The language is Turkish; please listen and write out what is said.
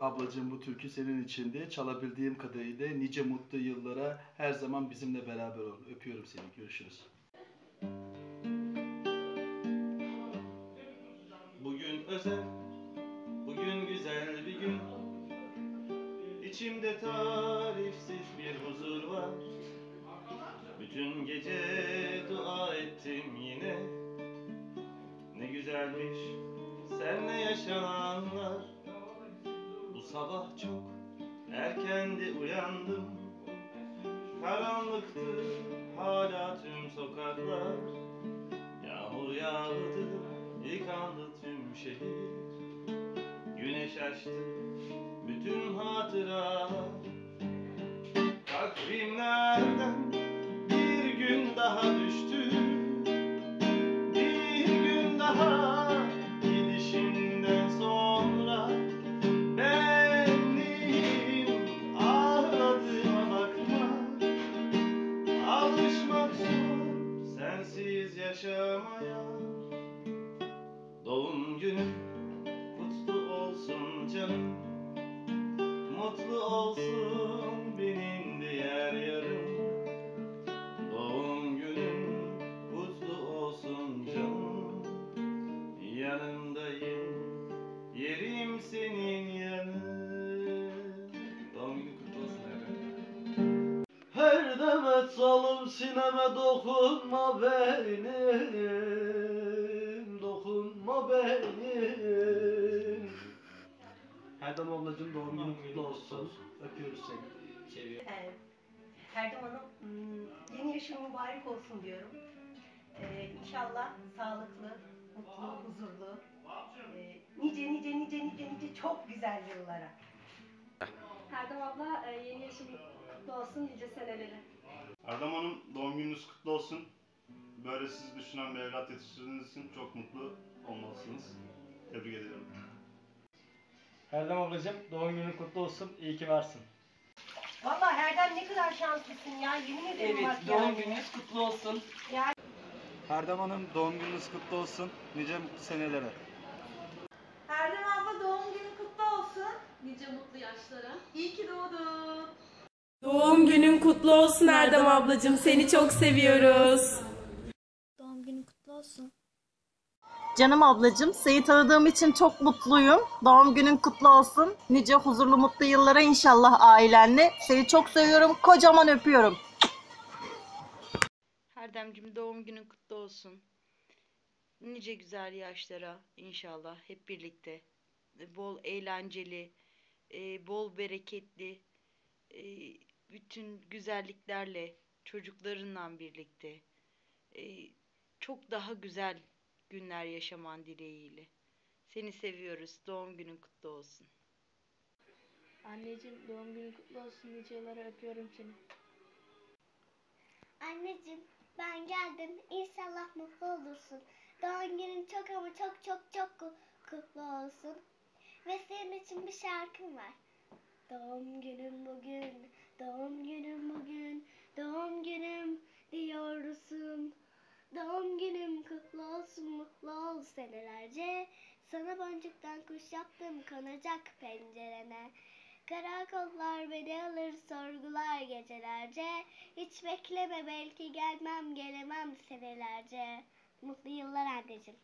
Ablacığım bu türkü senin içindi. Çalabildiğim kadarıyla nice mutlu yıllara her zaman bizimle beraber ol. Öpüyorum seni. Görüşürüz. Bugün özel, bugün güzel bir gün. İçimde tarifsiz bir huzur var. Bütün gece dua ettim yine. Ne güzelmiş senle yaşananlar. Sabah çok erkendi uyandım. Karanlıktı hala tüm sokaklar. Yağmur yağdı, yıkandı tüm şehir Güneş açtı bütün hatıralar yaşamaya Doğum günün kutlu olsun canım. Mutlu olsun benim diğer yarım. Doğum günün kutlu olsun canım. Yanındayım salım sineme dokunma benim Dokunma benim Erdem ablacığım doğum günün kutlu olsun Öpüyoruz seni Ee, Erdem Hanım, hmm, yeni yaşın mübarek olsun diyorum. Ee, inşallah sağlıklı, mutlu, huzurlu, e, nice nice nice nice nice çok güzel yıllara. Erdem abla e, yeni yaşın kutlu olsun nice seneleri. Erdem Hanım doğum gününüz kutlu olsun. Böyle sizi düşünen bir evlat yetiştirdiğiniz için çok mutlu olmalısınız. Tebrik ederim. Erdem ablacığım doğum günün kutlu olsun. İyi ki varsın. Vallahi Erdem ne kadar şanslısın ya, yemin ederim bak Evet, yani. doğum gününüz kutlu olsun. Erdem Hanım doğum gününüz kutlu olsun Nice senelere Erdem abla doğum günün kutlu olsun. Nice mutlu yaşlara. İyi ki doğdun. Doğum günün kutlu olsun Erdem ablacığım. Seni çok seviyoruz. Doğum günün kutlu olsun. Canım ablacığım, seni tanıdığım için çok mutluyum. Doğum günün kutlu olsun. Nice huzurlu mutlu yıllara inşallah ailenle. Seni çok seviyorum. Kocaman öpüyorum. Erdemcim doğum günün kutlu olsun. Nice güzel yaşlara inşallah hep birlikte. Bol eğlenceli, e, bol bereketli, e, bütün güzelliklerle, çocuklarınla birlikte. e, Çok daha güzel günler yaşaman dileğiyle. Seni seviyoruz. Doğum günün kutlu olsun. Anneciğim doğum günün kutlu olsun nice yıllara öpüyorum seni. Anneciğim ben geldim. İnşallah mutlu olursun. Doğum günün çok ama çok çok çok ku- kutlu olsun. Ve senin için bir şarkım var. Doğum günüm bugün, doğum günüm bugün, doğum günüm diyorsun. Doğum günüm kutlu olsun, mutlu ol senelerce. Sana boncuktan kuş yaptım, konacak pencerene. Karakollar beni alır, sorgular gecelerce. Hiç bekleme, belki gelmem, gelemem senelerce. Mutlu yıllar anneciğim.